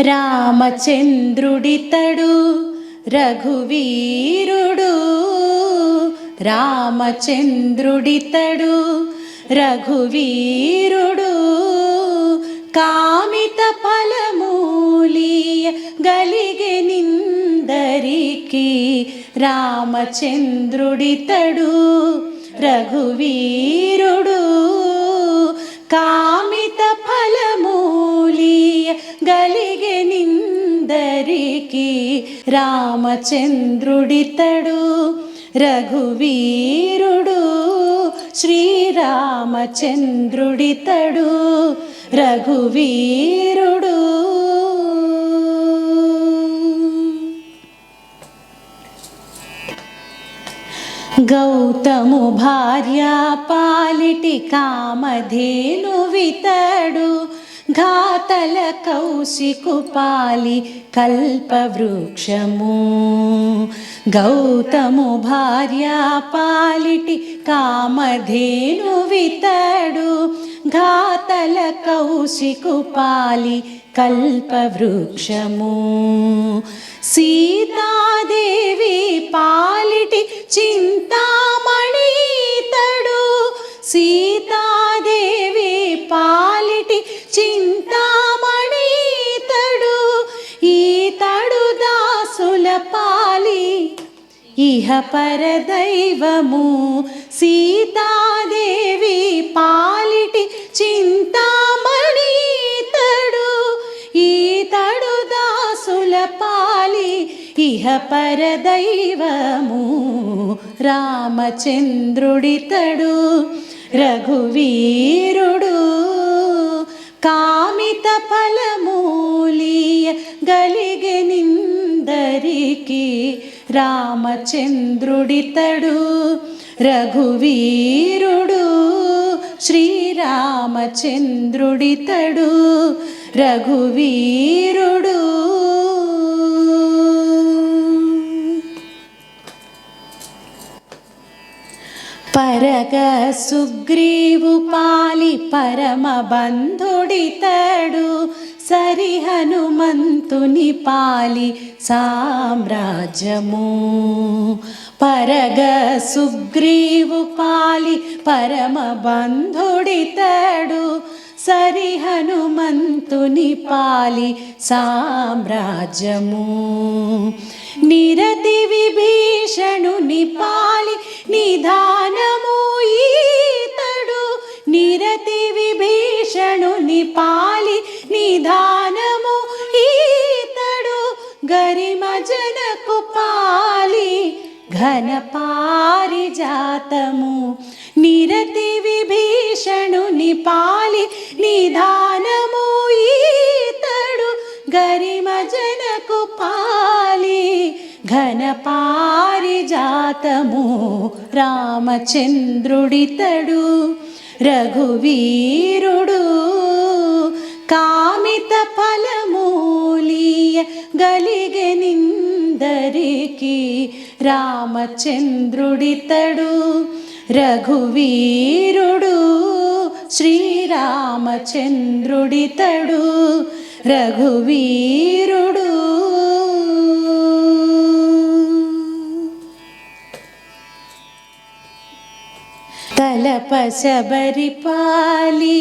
రామచంద్రుడితడు రఘువీరుడు. రామచంద్రుడితడు రఘువీరుడు. కామిత ఫలమూలియ గలిగె నిందరికి రామచంద్రుడితడు రఘువీరుడు. రామచంద్రుడితడు రఘువీరుడు శ్రీరామచంద్రుడితడు రఘువీరుడు. గౌతము భార్య పాలిటి కామధేను వితడు ఘాతల కౌశికు పాలి కల్పవృక్షము. గౌతము భార్య పాలిటి కామధేను వితడు. ఘాతల కౌశికు పాలి కల్పవృక్షము. సీతాదేవి పాలిటి చింతామణితడు సీతా ఇహ పరదైవము సీతాదేవి పాలిటి చింతామణి తడు. ఈతడు దాసుల పాలి ఇహ పరదైవము రామచంద్రుడితడు రఘువీరుడు కామిత ఫలము రామచంద్రుడితడు రఘువీరుడు శ్రీరామచంద్రుడితడు రఘువీరుడు. పరగ సుగ్రీవు పాలి పరమ బంధుడితడు సరి హనుమంతుని పాలి సామ్రాజ్యము. పరగ సుగ్రీవు పాలి పరమ బంధుడితడు సరి హనుమంతుని పాలి సామ్రాజ్యము. గరిమజనకు పాలి ఘన పారిజాతము. నిరతి విభీషణుని పాలి నిధానము ఈతడు గరిమజనకు పాలి ఘన పారిజాతము. రామచంద్రుడితడు రఘువీరుడు కామిత ఫల గలిగనిందరికి రామచంద్రుడితడు రఘువీరుడు శ్రీరామచంద్రుడితడు రఘువీరుడు. తలప శబరిపాలి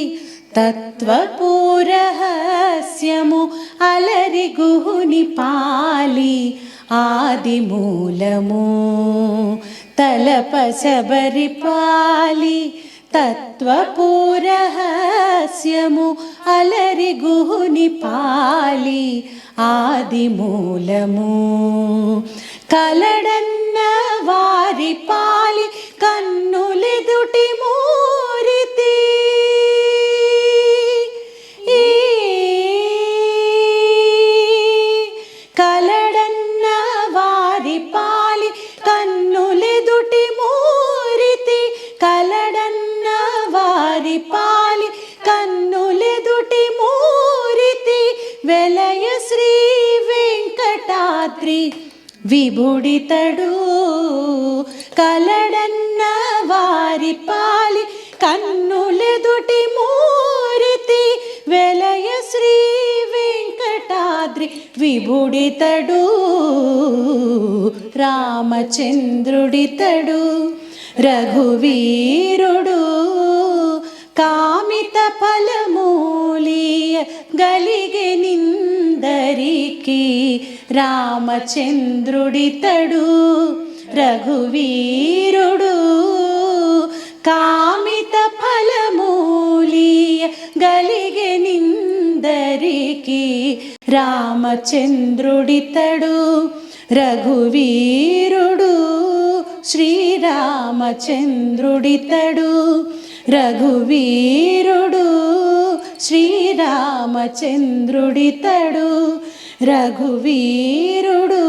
తత్వపూరహస్యము అలరి గుహుని పాలి ఆది మూలము తలప శబరిపాలి తత్వపూరహస్యము అలరి గుహుని పాలి ఆది మూలము కలడన్న వారి పాలి కన్నులెదుటి మూరితి బుడితడు. కలడన్న వారి పాలి కన్నులెదుటి మూరితి వెలయ శ్రీ వెంకటాద్రి విభుడితడు రామచంద్రుడితడు. రఘువీరుడు. కామిత ఫలమూలియ రామచంద్రుడితడు రఘువీరుడు. కామిత ఫలమూలి గలిగే నిందరికి రామచంద్రుడితడు రఘువీరుడు. శ్రీరామచంద్రుడితడు రఘువీరుడు. శ్రీరామచంద్రుడితడు. రఘువీరుడు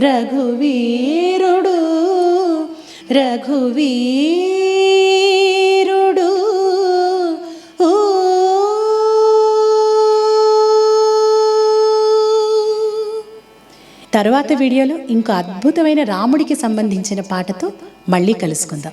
రఘువీరుడు రఘువీరుడు. తర్వాత వీడియోలో ఇంకో అద్భుతమైన రాముడికి సంబంధించిన పాటతో మళ్ళీ కలుసుకుందాం.